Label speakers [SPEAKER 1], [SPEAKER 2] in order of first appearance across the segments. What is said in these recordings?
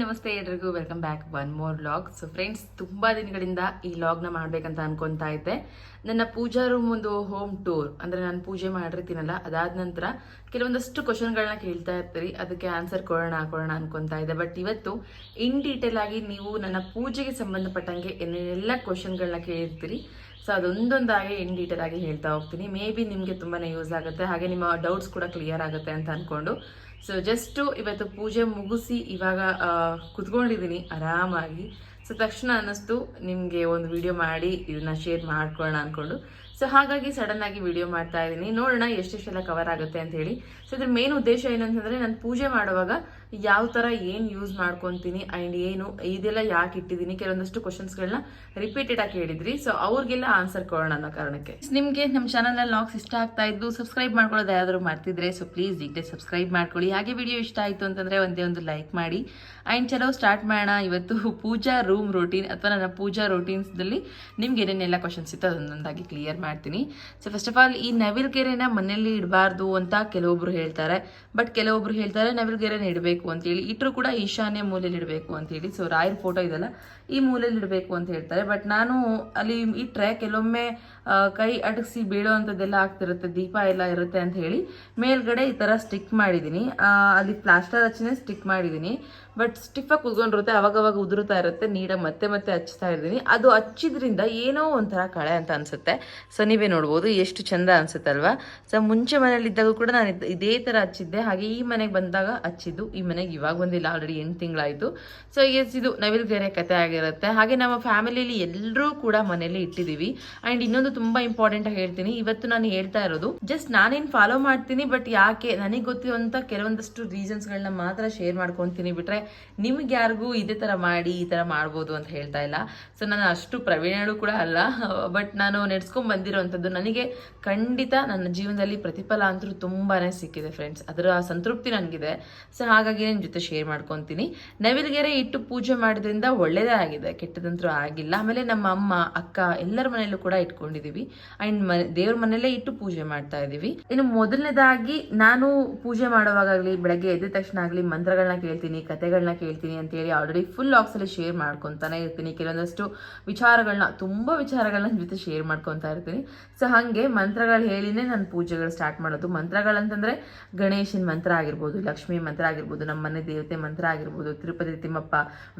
[SPEAKER 1] ನಮಸ್ತೆ ಎಲ್ರಿಗೂ welcome back one more vlog so friends ತುಂಬಾ ದಿನಗಳಿಂದ ಈ ಲಾಗ್ನ ಮಾಡ್ಬೇಕಂತ ಅನ್ಕೊಂತಾ ಇದ್ದೆ. ನನ್ನ ಪೂಜಾ ರೂಮ್ ಒಂದು ಹೋಮ್ ಟೂರ್ ಅಂದ್ರೆ ನಾನು ಪೂಜೆ ಮಾಡಿರ್ತೀನಲ್ಲ, ಅದಾದ ನಂತರ ಕೆಲವೊಂದಷ್ಟು ಕ್ವಶನ್ಗಳನ್ನ ಕೇಳ್ತಾ ಇರ್ತೀರಿ. ಅದಕ್ಕೆ ಆನ್ಸರ್ ಕೊಡೋಣ ಕೊಡೋಣ ಅನ್ಕೊಂತಾ ಇದ್ದೆ. ಬಟ್ ಇವತ್ತು ಇನ್ ಡೀಟೇಲ್ ಆಗಿ ನೀವು ನನ್ನ ಪೂಜೆಗೆ ಸಂಬಂಧಪಟ್ಟಂಗೆ ಏನೇನೆಲ್ಲ ಕ್ವಶನ್ಗಳನ್ನ ಕೇಳಿರ್ತೀರಿ ಸೊ ಅದೊಂದೊಂದಾಗಿ ಇನ್ ಡೀಟೇಲ್ ಆಗಿ ಹೇಳ್ತಾ ಹೋಗ್ತೀನಿ. ಮೇ ಬಿ ನಿಮಗೆ ತುಂಬಾನೇ ಯೂಸ್ ಆಗುತ್ತೆ. ಹಾಗೆ ನಿಮ್ಮ ಡೌಟ್ಸ್ ಕೂಡ ಕ್ಲಿಯರ್ ಆಗುತ್ತೆ ಅಂತ ಅಂದ್ಕೊಂಡು ಸೊ ಜಸ್ಟ್ ಇವತ್ತು ಪೂಜೆ ಮುಗಿಸಿ ಇವಾಗ ಕುತ್ಕೊಂಡಿದ್ದೀನಿ ಆರಾಮಾಗಿ. ಸೊ ತಕ್ಷಣ ಅನ್ನಿಸ್ತು ನಿಮಗೆ ಒಂದು ವಿಡಿಯೋ ಮಾಡಿ ಇದನ್ನ ಶೇರ್ ಮಾಡ್ಕೊಳ್ಳೋಣ ಅಂದ್ಕೊಂಡು ಸೊ ಹಾಗಾಗಿ ಸಡನ್ ಆಗಿ ವಿಡಿಯೋ ಮಾಡ್ತಾ ಇದ್ದೀನಿ ನೋಡೋಣ ಎಷ್ಟೆಷ್ಟೆಲ್ಲ ಕವರ್ ಆಗುತ್ತೆ ಅಂತ ಹೇಳಿ. ಸೊ ಇದ್ರ ಮೇನ್ ಉದ್ದೇಶ ಏನಂತಂದ್ರೆ, ನಾನು ಪೂಜೆ ಮಾಡುವಾಗ ಯಾವ ಥರ ಏನು ಯೂಸ್ ಮಾಡ್ಕೊತೀನಿ ಆ್ಯಂಡ್ ಏನು, ಇದೆಲ್ಲ ಯಾಕೆ ಇಟ್ಟಿದ್ದೀನಿ ಕೆಲವೊಂದಷ್ಟು ಕ್ವಶನ್ಸ್ಗಳನ್ನ ರಿಪೀಟೆಡ್ ಆಗಿ ಕೇಳಿದ್ರಿ. ಸೊ ಅವ್ರಿಗೆಲ್ಲ ಆನ್ಸರ್ ಕೊಡೋಣ ಅನ್ನೋ ಕಾರಣಕ್ಕೆ. ನಿಮಗೆ ನಮ್ಮ ಚಾನಲ್ ಲಾಗ್ಸ್ ಇಷ್ಟ ಆಗ್ತಾ ಇದ್ದು ಸಬ್ಸ್ಕ್ರೈಬ್ ಮಾಡ್ಕೊಳ್ಳೋದು ಯಾವ್ದಾದ್ರು ಮಾಡ್ತಿದ್ರೆ ಸೊ ಪ್ಲೀಸ್ ಈಗಲೇ ಸಬ್ಸ್ಕ್ರೈಬ್ ಮಾಡ್ಕೊಳ್ಳಿ. ಹಾಗೆ ವಿಡಿಯೋ ಇಷ್ಟ ಆಯಿತು ಅಂತಂದ್ರೆ ಒಂದೇ ಒಂದು ಲೈಕ್ ಮಾಡಿ. ಆ್ಯಂಡ್ ಚಲೋ ಸ್ಟಾರ್ಟ್ ಮಾಡೋಣ. ಇವತ್ತು ಪೂಜಾ ರೂಮ್ ರೂಟೀನ್ ಅಥವಾ ನನ್ನ ಪೂಜಾ ರೂಟೀನ್ಸ್ದಲ್ಲಿ ನಿಮ್ಗೆ ಏನೇನೆಲ್ಲ ಕ್ವಶನ್ಸ್ ಇತ್ತು ಅದೊಂದೊಂದಾಗಿ ಕ್ಲಿಯರ್ ಮಾಡ್ತೀನಿ. ಸೊ ಫಸ್ಟ್ ಆಫ್ ಆಲ್ ಈ ನವಿಲ್ಗೆರೆನ ಮನೆಯಲ್ಲಿ ಇಡಬಾರ್ದು ಅಂತ ಕೆಲವೊಬ್ರು ಹೇಳ್ತಾರೆ. ಬಟ್ ಕೆಲವೊಬ್ರು ಹೇಳ್ತಾರೆ, ನವಿಲ್ಗೆರೆನ ಇಡಬೇಕು. ಅಂತೇಳಿ ಇಟ್ಟರು ಕೂಡ ಈಶಾನ್ಯ ಮೂಲೆಯಲ್ಲಿ ಇಡಬೇಕು ಅಂತೇಳಿ ಸೊ ರಾಯರ್ ಫೋಟೋ ಇದೆಲ್ಲ. ಈ ಮೂಲೆಯಲ್ಲಿ ಇಡಬೇಕು ಅಂತ ಹೇಳ್ತಾರೆ. ಬಟ್ ನಾನು ಅಲ್ಲಿ ಇಟ್ಟರೆ ಕೆಲವೊಮ್ಮೆ ಕೈ ಅಡಗಿಸಿ ಬೀಳುವಂಥದ್ದೆಲ್ಲ ಆಗ್ತಿರುತ್ತೆ, ದೀಪ ಎಲ್ಲ ಇರುತ್ತೆ ಅಂತ ಹೇಳಿ ಮೇಲ್ಗಡೆ ಈ ಥರ ಸ್ಟಿಕ್ ಮಾಡಿದ್ದೀನಿ. ಅಲ್ಲಿ ಪ್ಲಾಸ್ಟರ್ ಹಚ್ಚಿನೇ ಸ್ಟಿಕ್ ಮಾಡಿದ್ದೀನಿ. ಬಟ್ ಸ್ಟಿಫಾಗಿ ಕುತ್ಕೊಂಡಿರುತ್ತೆ, ಅವಾಗವಾಗ ಉದುರುತ್ತಾ ಇರುತ್ತೆ ನೀಡಾಗಿ ಮತ್ತೆ ಮತ್ತೆ ಹಚ್ತಾ ಇದ್ದೀನಿ. ಅದು ಹಚ್ಚಿದ್ರಿಂದ ಏನೋ ಒಂಥರ ಕಳೆ ಅಂತ ಅನಿಸುತ್ತೆ. ಸೊ ನೀವೇ ನೋಡ್ಬೋದು, ಎಷ್ಟು ಚಂದ ಅನ್ಸುತ್ತೆ ಅಲ್ವಾ? ಸೊ ಮುಂಚೆ ಮನೇಲಿದ್ದಾಗ ಕೂಡ ನಾನು ಇದೇ ಥರ ಹಚ್ಚಿದ್ದೆ. ಹಾಗೆ ಈ ಮನೆಗೆ ಬಂದಾಗ ಹಚ್ಚಿದ್ದು, ಈ ಮನೆಗೆ ಇವಾಗ ಬಂದಿಲ್ಲ ಆಲ್ರೆಡಿ ಎಂಟು ತಿಂಗಳಾಯಿತು. ಸೊ ಎಸ್ ಇದು ನವಿಲ್ಗೆರೆ ಕತೆ ಆಗಿರುತ್ತೆ ಹಾಗೆ ನಮ್ಮ ಫ್ಯಾಮಿಲಿಯಲ್ಲಿ ಎಲ್ಲರೂ ಕೂಡ ಮನೇಲಿ ಇಟ್ಟಿದ್ದೀವಿ. ಅಂಡ್ ಇನ್ನೊಂದು ತುಂಬಾ ಇಂಪಾರ್ಟೆಂಟ್ ಆಗಿ ಹೇಳ್ತೀನಿ. ಇವತ್ತು ನಾನು ಹೇಳ್ತಾ ಇರೋದು ಜಸ್ಟ್ ನಾನೇನು ಫಾಲೋ ಮಾಡ್ತೀನಿ ಬಟ್ ಯಾಕೆ? ನನಗೆ ಗೊತ್ತಿರುವಂತ ಕೆಲವೊಂದಷ್ಟು ರೀಸನ್ಸ್ಗಳನ್ನ ಮಾತ್ರ ಶೇರ್ ಮಾಡ್ಕೊತೀನಿ ಬಿಟ್ರೆ, ನಿಮ್ಗೆ ಯಾರಿಗೂ ಇದೇ ತರ ಮಾಡಿ, ಈ ಥರ ಮಾಡ್ಬೋದು ಅಂತ ಹೇಳ್ತಾ ಇಲ್ಲ. ಸೊ ನಾನು ಅಷ್ಟು ಪ್ರವೀಣಳು ಕೂಡ ಅಲ್ಲ ಬಟ್ ನಾನು ನೆಡ್ಸ್ಕೊಂಡ್ ಬಂದಿರೋವಂಥದ್ದು ನನಗೆ ಖಂಡಿತ ನನ್ನ ಜೀವನದಲ್ಲಿ ಪ್ರತಿಫಲ ಅಂತೂ ತುಂಬಾನೇ ಸಿಕ್ಕಿದೆ ಫ್ರೆಂಡ್ಸ್ ಅದರ ಸಂತೃಪ್ತಿ ನನಗಿದೆ. ಸೊ ಹಾಗಾಗಿ ನಿಮ್ಮ ಜೊತೆ ಶೇರ್ ಮಾಡ್ಕೊತೀನಿ. ನವಿಲ್ಗೆರೆ ಇಟ್ಟು ಪೂಜೆ ಮಾಡೋದ್ರಿಂದ ಒಳ್ಳೇದೇ ಆಗಿದೆ, ಕೆಟ್ಟದಂತೂ ಆಗಿಲ್ಲ. ಆಮೇಲೆ ನಮ್ಮ ಅಮ್ಮ, ಅಕ್ಕ ಎಲ್ಲರ ಮನೆಯಲ್ಲೂ ಕೂಡ ಇಟ್ಕೊಂಡಿದೀವಿ. ಅಂಡ್ ದೇವ್ರ ಮನೆಯಲ್ಲೇ ಇಟ್ಟು ಪೂಜೆ ಮಾಡ್ತಾ ಇದೀವಿ. ಇನ್ನು ಮೊದಲನೇದಾಗಿ ನಾನು ಪೂಜೆ ಮಾಡುವಾಗಲಿ ಬೆಳಗ್ಗೆ ಎದ್ದ ತಕ್ಷಣ ಆಗಲಿ ಮಂತ್ರಗಳನ್ನ ಕೇಳ್ತೀನಿ ಕತೆಗಳನ್ನ ಕೇಳ್ತೀನಿ ಅಂತ ಹೇಳಿ ಆಲ್ರೆಡಿ ಫುಲ್ ಲಾಕ್ಸ್ ಅಲ್ಲಿ ಶೇರ್ ಮಾಡ್ಕೊಂತಾನೆ ಇರ್ತೀನಿ. ಕೆಲವೊಂದಷ್ಟು ವಿಚಾರಗಳನ್ನ ತುಂಬಾ ವಿಚಾರಗಳನ್ನ ಜೊತೆ ಶೇರ್ ಮಾಡ್ಕೊತಾ ಇರ್ತೀನಿ. ಸೊ ಹಾಗೆ ಮಂತ್ರಗಳು ಹೇಳಿನೇ ನಾನು ಪೂಜೆಗಳು ಸ್ಟಾರ್ಟ್ ಮಾಡೋದು. ಮಂತ್ರಗಳಂತಂದ್ರೆ ಗಣೇಶನ್ ಮಂತ್ರ ಆಗಿರ್ಬೋದು, ಲಕ್ಷ್ಮಿ ಮಂತ್ರ ಆಗಿರ್ಬೋದು ನಮ್ಮ ಮನೆ ದೇವತೆ ಮಂತ್ರ ಆಗಿರ್ಬೋದು, ತಿರುಪತಿ ತಿಮ್ಮಪ್ಪ,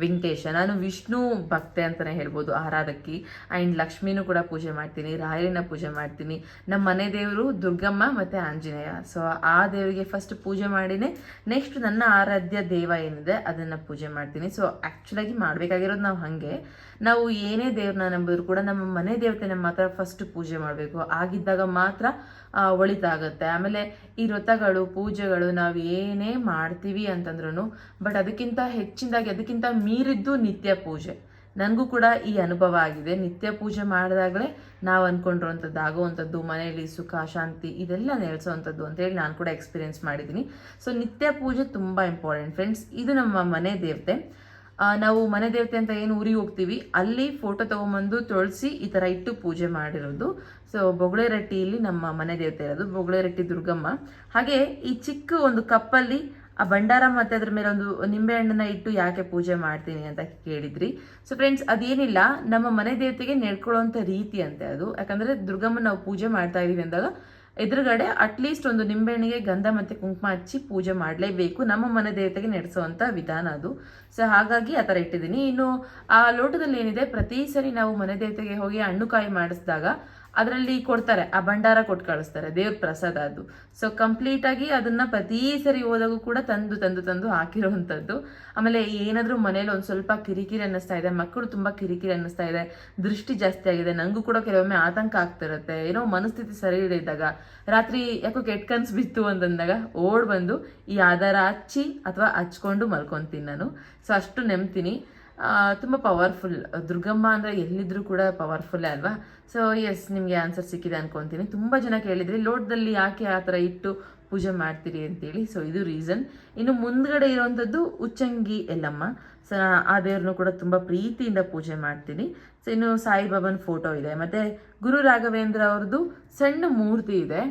[SPEAKER 1] ವೆಂಕಟೇಶ, ನಾನು ವಿಷ್ಣು ಭಕ್ತೆ ಅಂತಾನೆ ಹೇಳ್ಬೋದು ಆರಾಧಕಿ. ಆ್ಯಂಡ್ ಲಕ್ಷ್ಮಿನೂ ಕೂಡ ಪೂಜೆ ಮಾಡ್ತೀನಿ ರಾಯರಿನ ಪೂಜೆ ಮಾಡ್ತೀನಿ. ನಮ್ಮ ಮನೆ ದೇವರು ದುರ್ಗಮ್ಮ ಮತ್ತು ಆಂಜನೇಯ. ಸೊ ಆ ದೇವರಿಗೆ ಫಸ್ಟ್ ಪೂಜೆ ಮಾಡಿನೇ ನೆಕ್ಸ್ಟ್ ನನ್ನ ಆರಾಧ್ಯ ದೇವ ಏನಿದೆ ಅದನ್ನು ಪೂಜೆ ಮಾಡ್ತೀನಿ. ಸೊ ಆ್ಯಕ್ಚುಲಾಗಿ ಮಾಡಬೇಕಾಗಿರೋದು ನಾವು ಹಾಗೆ. ನಾವು ಏನೇ ದೇವ್ರನ್ನ ನಂಬಿದ್ರು ಕೂಡ ನಮ್ಮ ಮನೆ ದೇವತೆ ನಮ್ಮ ಮಾತ್ರ ಫಸ್ಟ್ ಪೂಜೆ ಮಾಡಬೇಕು. ಆಗಿದ್ದಾಗ ಮಾತ್ರ ಒಳಿತಾಗುತ್ತೆ. ಆಮೇಲೆ ಈ ವ್ರತಗಳು, ಪೂಜೆಗಳು ನಾವು ಏನೇ ಮಾಡ್ತೀವಿ ಅಂತಂದ್ರೂ ಬಟ್ ಅದಕ್ಕಿಂತ ಹೆಚ್ಚಿನದಾಗಿ, ಅದಕ್ಕಿಂತ ಮೀರಿದ್ದು ನಿತ್ಯ ಪೂಜೆ. ನನಗೂ ಕೂಡ ಈ ಅನುಭವ ಆಗಿದೆ. ನಿತ್ಯ ಪೂಜೆ ಮಾಡಿದಾಗಲೇ ನಾವು ಅಂದ್ಕೊಂಡಿರೋವಂಥದ್ದು ಆಗುವಂಥದ್ದು ಮನೆಯಲ್ಲಿ ಸುಖ, ಶಾಂತಿ, ಇದೆಲ್ಲ ನೆಲೆಸೋವಂಥದ್ದು ಅಂತೇಳಿ ನಾನು ಕೂಡ ಎಕ್ಸ್ಪೀರಿಯೆನ್ಸ್ ಮಾಡಿದ್ದೀನಿ. ಸೊ, ನಿತ್ಯ ಪೂಜೆ ತುಂಬ ಇಂಪಾರ್ಟೆಂಟ್. ಫ್ರೆಂಡ್ಸ್, ಇದು ನಮ್ಮ ಮನೆ ದೇವತೆ. ನಾವು ಮನೆ ದೇವತೆ ಅಂತ ಏನು ಊರಿಗೆ ಹೋಗ್ತೀವಿ, ಅಲ್ಲಿ ಫೋಟೋ ತೊಗೊಂಬಂದು ತೊಳಸಿ ಈ ಥರ ಇಟ್ಟು ಪೂಜೆ ಮಾಡಿರೋದು. ಸೊ ಬೊಗಳೆ ರೊಟ್ಟಿಯಲ್ಲಿ ನಮ್ಮ ಮನೆ ದೇವತೆ ಇರೋದು ಬೊಗಳೆ ರಟ್ಟಿ ದುರ್ಗಮ್ಮ. ಹಾಗೆ ಈ ಚಿಕ್ಕ ಒಂದು ಕಪ್ಪಲ್ಲಿ ಆ ಭಂಡಾರ ಮತ್ತೆ ಅದ್ರ ಮೇಲೆ ಒಂದು ನಿಂಬೆ ಹಣ್ಣನ್ನ ಇಟ್ಟು ಯಾಕೆ ಪೂಜೆ ಮಾಡ್ತೀನಿ ಅಂತ ಕೇಳಿದ್ರಿ. ಸೊ ಫ್ರೆಂಡ್ಸ್ ಅದೇನಿಲ್ಲ, ನಮ್ಮ ಮನೆ ದೇವತೆಗೆ ನೆಡ್ಕೊಳ್ಳುವಂಥ ರೀತಿ ಅಂತೆ ಅದು. ಯಾಕಂದ್ರೆ ದುರ್ಗಮ್ಮ ನಾವು ಪೂಜೆ ಮಾಡ್ತಾ ಇದೀವಿ ಅಂದಾಗ ಎದುರುಗಡೆ ಅಟ್ಲೀಸ್ಟ್ ಒಂದು ನಿಂಬೆಹಣ್ಣಿಗೆ ಗಂಧ ಮತ್ತೆ ಕುಂಕುಮ ಹಚ್ಚಿ ಪೂಜೆ ಮಾಡಲೇಬೇಕು. ನಮ್ಮ ಮನೆ ದೇವತೆಗೆ ನಡೆಸುವಂತ ವಿಧಾನ ಅದು. ಸೊ ಹಾಗಾಗಿ ಆ ಥರ ಇಟ್ಟಿದ್ದೀನಿ. ಇನ್ನು ಆ ಲೋಟದಲ್ಲಿ ಏನಿದೆ, ಪ್ರತಿ ಸರಿ ನಾವು ಮನೆ ದೇವತೆಗೆ ಹೋಗಿ ಹಣ್ಣು ಕಾಯಿ ಮಾಡಿಸಿದಾಗ ಅದರಲ್ಲಿ ಕೊಡ್ತಾರೆ, ಆ ಭಂಡಾರ ಕೊಟ್ಟು ಕಳಿಸ್ತಾರೆ, ದೇವ್ರ ಪ್ರಸಾದ ಅದು. ಸೊ ಕಂಪ್ಲೀಟ್ ಆಗಿ ಅದನ್ನ ಪ್ರತಿ ಸರಿ ಹೋದಾಗೂ ಕೂಡ ತಂದು ತಂದು ತಂದು ಹಾಕಿರೋವಂಥದ್ದು. ಆಮೇಲೆ ಏನಾದರೂ ಮನೇಲಿ ಒಂದು ಸ್ವಲ್ಪ ಕಿರಿಕಿರಿ ಅನ್ನಿಸ್ತಾ ಇದೆ, ಮಕ್ಕಳು ತುಂಬಾ ಕಿರಿಕಿರಿ ಅನ್ನಿಸ್ತಾ ಇದೆ, ದೃಷ್ಟಿ ಜಾಸ್ತಿ ಆಗಿದೆ, ನಂಗೂ ಕೂಡ ಕೆಲವೊಮ್ಮೆ ಆತಂಕ ಆಗ್ತಿರುತ್ತೆ, ಏನೋ ಮನಸ್ಥಿತಿ ಸರಿ ಇದ್ದಾಗ. ರಾತ್ರಿ ಯಾಕೋ ಕೆಟ್ಟ ಕನ್ಸು ಬಿತ್ತು ಅಂತಂದಾಗ ಓಡ್ ಬಂದು ಈ ಆಧಾರ ಹಚ್ಚಿ ಅಥವಾ ಹಚ್ಕೊಂಡು ಮಲ್ಕೊಂತೀನಿ ನಾನು. ಸೊ ಅಷ್ಟು ನೆಮ್ತೀನಿ. ತುಂಬ ಪವರ್ಫುಲ್ ದುರ್ಗಮ್ಮ ಅಂದರೆ ಎಲ್ಲಿದ್ರೂ ಕೂಡ ಪವರ್ಫುಲ್ಲೇ ಅಲ್ವಾ? ಸೊ ಎಸ್ ನಿಮಗೆ ಆನ್ಸರ್ ಸಿಕ್ಕಿದೆ ಅನ್ಕೊಂತೀನಿ. ತುಂಬ ಜನ ಕೇಳಿದ್ರಿ, ಲೋಟದಲ್ಲಿ ಯಾಕೆ ಆ ಥರ ಇಟ್ಟು ಪೂಜೆ ಮಾಡ್ತೀರಿ ಅಂತೇಳಿ. ಸೊ ಇದು ರೀಸನ್ ಇನ್ನು ಮುಂದ್ಗಡೆ ಇರೋವಂಥದ್ದು ಉಚ್ಚಂಗಿ ಎಲ್ಲಮ್ಮ. ಸೊ ಆ ದೇವ್ರನ್ನು ಕೂಡ ತುಂಬ ಪ್ರೀತಿಯಿಂದ ಪೂಜೆ ಮಾಡ್ತೀನಿ. ಸೊ ಇನ್ನು ಸಾಯಿಬಾಬನ್ ಫೋಟೋ ಇದೆ. ಮತ್ತು ಗುರು ರಾಘವೇಂದ್ರ ಅವ್ರದ್ದು ಸಣ್ಣ ಮೂರ್ತಿ ಇದೆ.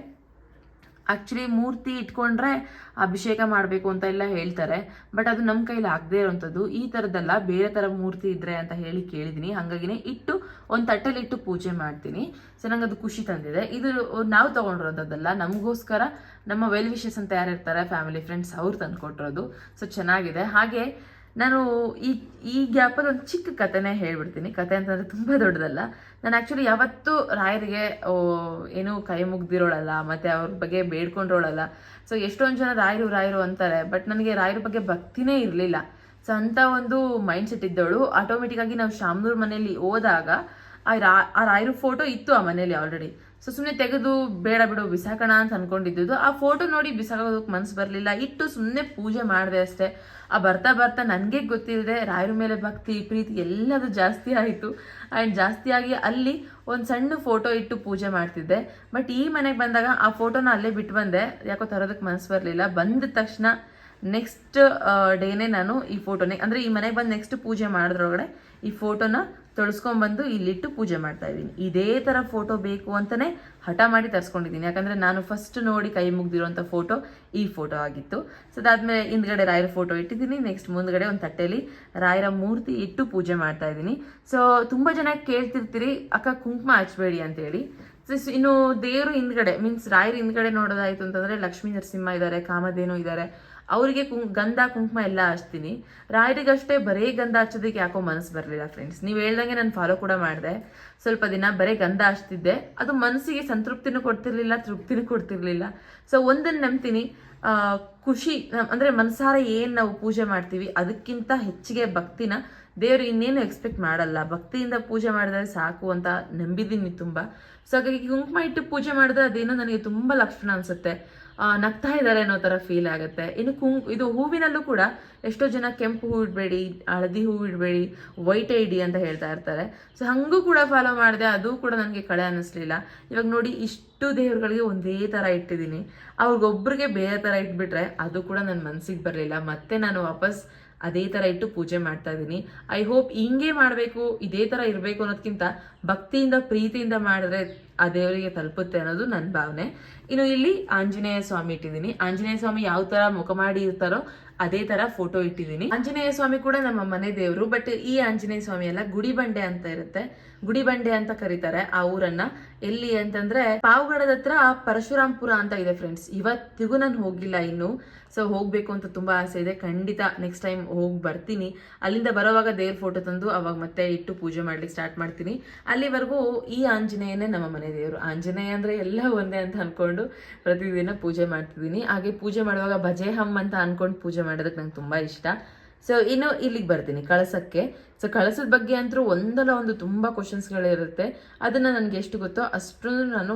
[SPEAKER 1] ಆ್ಯಕ್ಚುಲಿ ಮೂರ್ತಿ ಇಟ್ಕೊಂಡ್ರೆ ಅಭಿಷೇಕ ಮಾಡಬೇಕು ಅಂತ ಎಲ್ಲ ಹೇಳ್ತಾರೆ. ಬಟ್ ಅದು ನಮ್ಮ ಕೈಲಿ ಆಗದೆ ಇರೋವಂಥದ್ದು ಈ ಥರದ್ದಲ್ಲ ಬೇರೆ ಥರ ಮೂರ್ತಿ ಇದ್ರೆ ಅಂತ ಹೇಳಿ ಕೇಳಿದ್ದೀನಿ ಹಾಗಾಗಿನೇ ಇಟ್ಟು ಒಂದು ತಟ್ಟೆಲಿ ಇಟ್ಟು ಪೂಜೆ ಮಾಡ್ತೀನಿ. ಸೊ ನಂಗೆ ಅದು ಖುಷಿ ತಂದಿದೆ. ಇದು ನಾವು ತೊಗೊಂಡಿರೋದಲ್ಲ ನಮಗೋಸ್ಕರ ನಮ್ಮ ವೆಲ್ ವಿಶಸ್ ಅಂತ ಯಾರು ಇರ್ತಾರೆ ಫ್ಯಾಮಿಲಿ ಫ್ರೆಂಡ್ಸ್ ಅವ್ರು ತಂದು ಕೊಟ್ಟಿರೋದು ಸೊ ಚೆನ್ನಾಗಿದೆ. ಹಾಗೆ ನಾನು ಈ ಈ ಗ್ಯಾಪಲ್ಲಿ ಒಂದು ಚಿಕ್ಕ ಕಥೆನೇ ಹೇಳ್ಬಿಡ್ತೀನಿ. ಕತೆ ಅಂತಂದರೆ ತುಂಬ ದೊಡ್ಡದಲ್ಲ. ನಾನು ಆ್ಯಕ್ಚುಲಿ ಯಾವತ್ತೂ ರಾಯರಿಗೆ ಏನು ಕೈ ಮುಗ್ದಿರೋಳಲ್ಲ, ಮತ್ತು ಅವ್ರ ಬಗ್ಗೆ ಬೇಡ್ಕೊಂಡಿರೋಳಲ್ಲ. ಸೊ ಎಷ್ಟೊಂದು ಜನ ರಾಯರು ರಾಯರು ಅಂತಾರೆ ಬಟ್ ನನಗೆ ರಾಯರ ಬಗ್ಗೆ ಭಕ್ತಿನೇ ಇರಲಿಲ್ಲ. ಸೊ ಅಂಥ ಒಂದು ಮೈಂಡ್ ಸೆಟ್ ಇದ್ದವಳು ಆಟೋಮೆಟಿಕ್ಕಾಗಿ ನಾವು ಶಾಮನೂರ್ ಮನೆಯಲ್ಲಿ ಹೋದಾಗ, ಆ ರಾ, ಆ ರಾಯರ ಫೋಟೋ ಇತ್ತು ಆ ಮನೇಲಿ ಆಲ್ರೆಡಿ ಸೊ ಸುಮ್ಮನೆ ತೆಗೆದು ಬೇಡ ಬಿಡು, ಬಿಸಾಕೋಣ ಅಂತ ಅನ್ಕೊಂಡಿದ್ದು ಆ ಫೋಟೋ ನೋಡಿ ಬಿಸಾಕೋದಕ್ಕೆ ಮನ್ಸು ಬರಲಿಲ್ಲ. ಇಟ್ಟು ಸುಮ್ಮನೆ ಪೂಜೆ ಮಾಡಿದೆ ಅಷ್ಟೇ. ಆ ಬರ್ತಾ ಬರ್ತಾ ನನಗೆ ಗೊತ್ತಿಲ್ಲದೆ ರಾಯರ ಮೇಲೆ ಭಕ್ತಿ, ಪ್ರೀತಿ ಎಲ್ಲದು ಜಾಸ್ತಿ ಆಯಿತು. ಆ್ಯಂಡ್ ಜಾಸ್ತಿ ಆಗಿ ಅಲ್ಲಿ ಒಂದು ಸಣ್ಣ ಫೋಟೋ ಇಟ್ಟು ಪೂಜೆ ಮಾಡ್ತಿದ್ದೆ. ಬಟ್ ಈ ಮನೆಗೆ ಬಂದಾಗ ಆ ಫೋಟೋನ ಅಲ್ಲೇ ಬಿಟ್ಟು ಬಂದೆ. ಯಾಕೋ ತರೋದಕ್ಕೆ ಮನ್ಸು ಬರಲಿಲ್ಲ. ಬಂದ ತಕ್ಷಣ ನೆಕ್ಸ್ಟ್ ಡೇನೇ ನಾನು ಈ ಫೋಟೋನೇ ಅಂದರೆ ಈ ಮನೆಗೆ ಬಂದು ನೆಕ್ಸ್ಟ್ ಪೂಜೆ ಮಾಡಿದ್ರೊಳಗಡೆ ಈ ಫೋಟೋನ ತೊಳಸ್ಕೊಂಡ್ಬಂದು ಇಲ್ಲಿಟ್ಟು ಪೂಜೆ ಮಾಡ್ತಾ ಇದ್ದೀನಿ. ಇದೇ ಥರ ಫೋಟೋ ಬೇಕು ಅಂತಲೇ ಹಠ ಮಾಡಿ ತರಿಸ್ಕೊಂಡಿದ್ದೀನಿ. ಯಾಕಂದರೆ ನಾನು ಫಸ್ಟ್ ನೋಡಿ ಕೈ ಮುಗ್ದಿರೋಂಥ ಫೋಟೋ ಈ ಫೋಟೋ ಆಗಿತ್ತು. ಸೊ ಅದಾದಮೇಲೆ ಹಿಂದ್ಗಡೆ ರಾಯರ ಫೋಟೋ ಇಟ್ಟಿದ್ದೀನಿ. ನೆಕ್ಸ್ಟ್ ಮುಂದ್ಗಡೆ ಒಂದು ತಟ್ಟೆಯಲ್ಲಿ ರಾಯರ ಮೂರ್ತಿ ಇಟ್ಟು ಪೂಜೆ ಮಾಡ್ತಾ ಇದ್ದೀನಿ. ಸೊ ತುಂಬ ಜನ ಕೇಳ್ತಿರ್ತೀರಿ, ಅಕ್ಕ, ಕುಂಕುಮ ಹಚ್ಬೇಡಿ ಅಂತೇಳಿ. ಸೊ ಇನ್ನು ದೇವರು ಹಿಂದ್ಗಡೆ ಮೀನ್ಸ್ ರಾಯರ ಹಿಂದ್ಗಡೆ ನೋಡೋದಾಯ್ತು ಅಂತಂದರೆ ಲಕ್ಷ್ಮೀ ನರಸಿಂಹ ಇದ್ದಾರೆ ಕಾಮಧೇನು ಇದ್ದಾರೆ ಅವರಿಗೆ ಕುಂ, ಗಂಧ, ಕುಂಕುಮ ಎಲ್ಲ ಹಚ್ತೀನಿ. ರಾಯರಿಗಷ್ಟೇ ಬರೀ ಗಂಧ ಹಚ್ಚೋದಕ್ಕೆ ಯಾಕೋ ಮನಸ್ಸು ಬರಲಿಲ್ಲ ಫ್ರೆಂಡ್ಸ್ ನೀವು ಹೇಳ್ದಂಗೆ ನಾನು ಫಾಲೋ ಕೂಡ ಮಾಡಿದೆ. ಸ್ವಲ್ಪ ದಿನ ಬರೀ ಗಂಧ ಹಚ್ತಿದ್ದೆ. ಅದು ಮನಸ್ಸಿಗೆ ಸಂತೃಪ್ತಿನೂ ಕೊಡ್ತಿರ್ಲಿಲ್ಲ, ತೃಪ್ತಿನೂ ಕೊಡ್ತಿರ್ಲಿಲ್ಲ. ಸೊ ಒಂದನ್ನು ನಂಬ್ತೀನಿ. ಖುಷಿ ಅಂದರೆ ಮನಸಾರ ಏನು ನಾವು ಪೂಜೆ ಮಾಡ್ತೀವಿ, ಅದಕ್ಕಿಂತ ಹೆಚ್ಚಿಗೆ ಭಕ್ತಿನ ದೇವರು ಇನ್ನೇನು ಎಕ್ಸ್ಪೆಕ್ಟ್ ಮಾಡಲ್ಲ. ಭಕ್ತಿಯಿಂದ ಪೂಜೆ ಮಾಡಿದ್ರೆ ಸಾಕು ಅಂತ ನಂಬಿದ್ದೀನಿ ತುಂಬ. ಸೊ ಹಾಗಾಗಿ ಕುಂಕುಮ ಇಟ್ಟು ಪೂಜೆ ಮಾಡಿದ್ರೆ ಅದೇನೋ ನನಗೆ ತುಂಬ ಲಕ್ಷಣ ಅನ್ಸುತ್ತೆ. ನಗ್ತಾ ಇದ್ದಾರೆ ಅನ್ನೋ ಥರ ಫೀಲ್ ಆಗುತ್ತೆ. ಇನ್ನು ಕುಂ ಇದು ಹೂವಿನಲ್ಲೂ ಕೂಡ ಎಷ್ಟೋ ಜನ ಕೆಂಪು ಹೂ ಇಡಬೇಡಿ, ಹಳದಿ ಹೂ ಇಡಬೇಡಿ ವೈಟ್ ಐಡಿ ಅಂತ ಹೇಳ್ತಾ ಇರ್ತಾರೆ. ಸೊ ಹಂಗೂ ಕೂಡ ಫಾಲೋ ಮಾಡಿದೆ, ಅದು ಕೂಡ ನನಗೆ ಕಳೆ ಅನ್ನಿಸ್ಲಿಲ್ಲ ಇವಾಗ ನೋಡಿ, ಇಷ್ಟು ದೇವ್ರುಗಳಿಗೆ ಒಂದೇ ಥರ ಇಟ್ಟಿದ್ದೀನಿ. ಅವ್ರಿಗೊಬ್ರಿಗೆ ಬೇರೆ ಥರ ಇಟ್ಬಿಟ್ರೆ ಅದು ಕೂಡ ನನ್ನ ಮನಸ್ಸಿಗೆ ಬರಲಿಲ್ಲ. ಮತ್ತೆ ನಾನು ವಾಪಸ್ ಅದೇ ಥರ ಇಟ್ಟು ಪೂಜೆ ಮಾಡ್ತಾ ಇದ್ದೀನಿ ಐ ಹೋಪ್ ಹಿಂಗೆ ಮಾಡಬೇಕು, ಇದೇ ಥರ ಇರಬೇಕು ಅನ್ನೋದಕ್ಕಿಂತ ಭಕ್ತಿಯಿಂದ, ಪ್ರೀತಿಯಿಂದ ಮಾಡಿದ್ರೆ ಆ ದೇವರಿಗೆ ತಲುಪುತ್ತೆ ಅನ್ನೋದು ನನ್ನ ಭಾವನೆ. ಇನ್ನು ಇಲ್ಲಿ ಆಂಜನೇಯ ಸ್ವಾಮಿ ಇಟ್ಟಿದ್ದೀನಿ. ಆಂಜನೇಯ ಸ್ವಾಮಿ ಯಾವ ಥರ ಮುಖ ಮಾಡಿ ಇರ್ತಾರೋ ಅದೇ ತರ ಫೋಟೋ ಇಟ್ಟಿದ್ದೀನಿ. ಆಂಜನೇಯ ಸ್ವಾಮಿ ಕೂಡ ನಮ್ಮ ಮನೆ ದೇವರು ಬಟ್ ಈ ಆಂಜನೇಯ ಸ್ವಾಮಿ ಅಲ್ಲ ಗುಡಿಬಂಡೆ ಅಂತ ಇರುತ್ತೆ. ಗುಡಿಬಂಡೆ ಅಂತ ಕರೀತಾರೆ ಆ ಊರನ್ನ. ಎಲ್ಲಿ ಅಂತಂದ್ರೆ ಪಾವಗಡದ ಹತ್ರ ಪರಶುರಾಮ್ಪುರ ಅಂತ ಇದೆ ಫ್ರೆಂಡ್ಸ್ ಇವತ್ತಿಗೂ ನಾನು ಹೋಗಿಲ್ಲ ಇನ್ನು. ಸೊ ಹೋಗ್ಬೇಕು ಅಂತ ತುಂಬಾ ಆಸೆ ಇದೆ. ಖಂಡಿತ ನೆಕ್ಸ್ಟ್ ಟೈಮ್ ಹೋಗಿ ಬರ್ತೀನಿ. ಅಲ್ಲಿಂದ ಬರೋವಾಗ ದೇವ್ರ ಫೋಟೋ ತಂದು ಅವಾಗ ಮತ್ತೆ ಇಟ್ಟು ಪೂಜೆ ಮಾಡ್ಲಿಕ್ಕೆ ಸ್ಟಾರ್ಟ್ ಮಾಡ್ತೀನಿ. ಅಲ್ಲಿವರೆಗೂ ಈ ಆಂಜನೇಯನೇ ನಮ್ಮ ಮನೆ ದೇವರು. ಆಂಜನೇಯ ಅಂದ್ರೆ ಎಲ್ಲ ಒಂದೇ ಅಂತ ಅನ್ಕೊಂಡು ಪ್ರತಿದಿನ ಪೂಜೆ ಮಾಡ್ತಿದ್ದೀನಿ. ಹಾಗೆ ಪೂಜೆ ಮಾಡುವಾಗ ಭಜೆ ಹಮ್ ಅಂತ ಅನ್ಕೊಂಡು ಪೂಜೆ ಮಾಡೋದಕ್ಕೆ ನಂಗೆ ತುಂಬಾ ಇಷ್ಟ. ಸೊ ಇನ್ನು ಇಲ್ಲಿಗೆ ಬರ್ತೀನಿ, ಕಳಸಕ್ಕೆ. ಸೊ ಕಳಸದ ಬಗ್ಗೆ ಅಂತೂ ಒಂದಲ್ಲ ಒಂದು ತುಂಬ ಕ್ವಶನ್ಸ್ಗಳಿರುತ್ತೆ ಅದನ್ನು ನನಗೆ ಎಷ್ಟು ಗೊತ್ತೋ ಅಷ್ಟು ನಾನು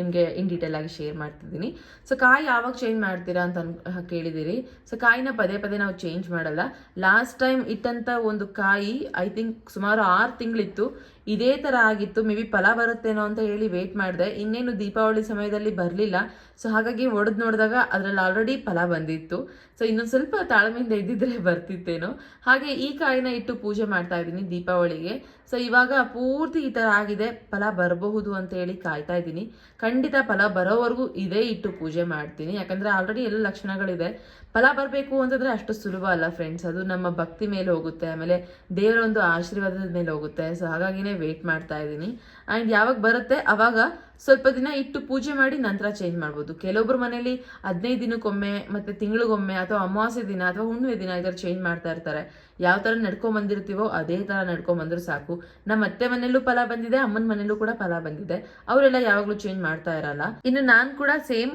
[SPEAKER 1] ನಿಮಗೆ ಇನ್ ಡೀಟೇಲ್ ಆಗಿ ಶೇರ್ ಮಾಡ್ತಿದ್ದೀನಿ. ಸೊ ಕಾಯಿ ಯಾವಾಗ ಚೇಂಜ್ ಮಾಡ್ತೀರಾ ಅಂತ ಅನ್ ಕೇಳಿದ್ದೀರಿ. ಸೊ ಕಾಯಿನ ಪದೇ ಪದೇ ನಾವು ಚೇಂಜ್ ಮಾಡಲ್ಲ. ಲಾಸ್ಟ್ ಟೈಮ್ ಇಟ್ಟಂಥ ಒಂದು ಕಾಯಿ ಐ ಥಿಂಕ್ ಸುಮಾರು ಆರು ತಿಂಗಳಿತ್ತು. ಇದೇ ಥರ ಆಗಿತ್ತು. ಮೇ ಬಿ ಫಲ ಬರುತ್ತೇನೋ ಅಂತ ಹೇಳಿ ವೇಟ್ ಮಾಡಿದೆ. ಇನ್ನೇನು ದೀಪಾವಳಿ ಸಮಯದಲ್ಲಿ ಬರಲಿಲ್ಲ. ಸೊ ಹಾಗಾಗಿ ಒಡೆದು ನೋಡಿದಾಗ ಅದರಲ್ಲಿ ಆಲ್ರೆಡಿ ಫಲ ಬಂದಿತ್ತು. ಸೊ ಇನ್ನೊಂದು ಸ್ವಲ್ಪ ತಾಳ್ಮೆಯಿಂದ ಇದ್ದಿದ್ರೆ ಬರ್ತಿತ್ತೇನೋ. ಹಾಗೆ ಈ ಕಾಯಿನ ಇಟ್ಟು ಪೂಜೆ ಮಾಡ್ತಾ ಇದ್ದೀನಿ ದೀಪಾವಳಿಗೆ. ಸೊ ಇವಾಗ ಪೂರ್ತಿ ಈ ಥರ ಆಗಿದೆ. ಫಲ ಬರಬಹುದು ಅಂತ ಹೇಳಿ ಕಾಯ್ತಾ ಇದ್ದೀನಿ. ಖಂಡಿತ ಫಲ ಬರೋವರೆಗೂ ಇದೇ ಇಟ್ಟು ಪೂಜೆ ಮಾಡ್ತೀನಿ. ಯಾಕಂದ್ರೆ ಆಲ್ರೆಡಿ ಎಲ್ಲ ಲಕ್ಷಣಗಳಿದೆ. ಫಲ ಬರಬೇಕು ಅಂತಂದ್ರೆ ಅಷ್ಟು ಸುಲಭ ಅಲ್ಲ ಫ್ರೆಂಡ್ಸ್ ಅದು ನಮ್ಮ ಭಕ್ತಿ ಮೇಲೆ ಹೋಗುತ್ತೆ. ಆಮೇಲೆ ದೇವರ ಒಂದು ಆಶೀರ್ವಾದದ ಮೇಲೆ ಹೋಗುತ್ತೆ. ಸೊ ಹಾಗಾಗಿನೇ ವೇಟ್ ಮಾಡ್ತಾ ಇದ್ದೀನಿ. ಆ್ಯಂಡ್ ಯಾವಾಗ ಬರುತ್ತೆ? ಅವಾಗ ಸ್ವಲ್ಪ ದಿನ ಇಟ್ಟು ಪೂಜೆ ಮಾಡಿ ನಂತರ ಚೇಂಜ್ ಮಾಡ್ಬೋದು. ಕೆಲವೊಬ್ರು ಮನೇಲಿ ಹದಿನೈದು ದಿನಕ್ಕೊಮ್ಮೆ ಮತ್ತೆ ತಿಂಗಳಿಗೊಮ್ಮೆ ಅಥವಾ ಅಮಾವಾಸ್ಯೆ ದಿನ ಅಥವಾ ಹುಣ್ಣಿಮೆ ದಿನ ಈ ಚೇಂಜ್ ಮಾಡ್ತಾ ಇರ್ತಾರೆ. ಯಾವ ಥರ ನಡ್ಕೊಂಬಂದಿರ್ತೀವೋ ಅದೇ ಥರ ನಡ್ಕೊಂಡ್ ಬಂದ್ರೆ ಸಾಕು. ನಮ್ಮ ಅತ್ತೆ ಮನೆಯಲ್ಲೂ ಫಲ ಬಂದಿದೆ, ಅಮ್ಮನ ಮನೆಯಲ್ಲೂ ಕೂಡ ಫಲ ಬಂದಿದೆ. ಅವರೆಲ್ಲ ಯಾವಾಗಲೂ ಚೇಂಜ್ ಮಾಡ್ತಾ ಇರಲ್ಲ. ಇನ್ನು ನಾನು ಕೂಡ ಸೇಮ್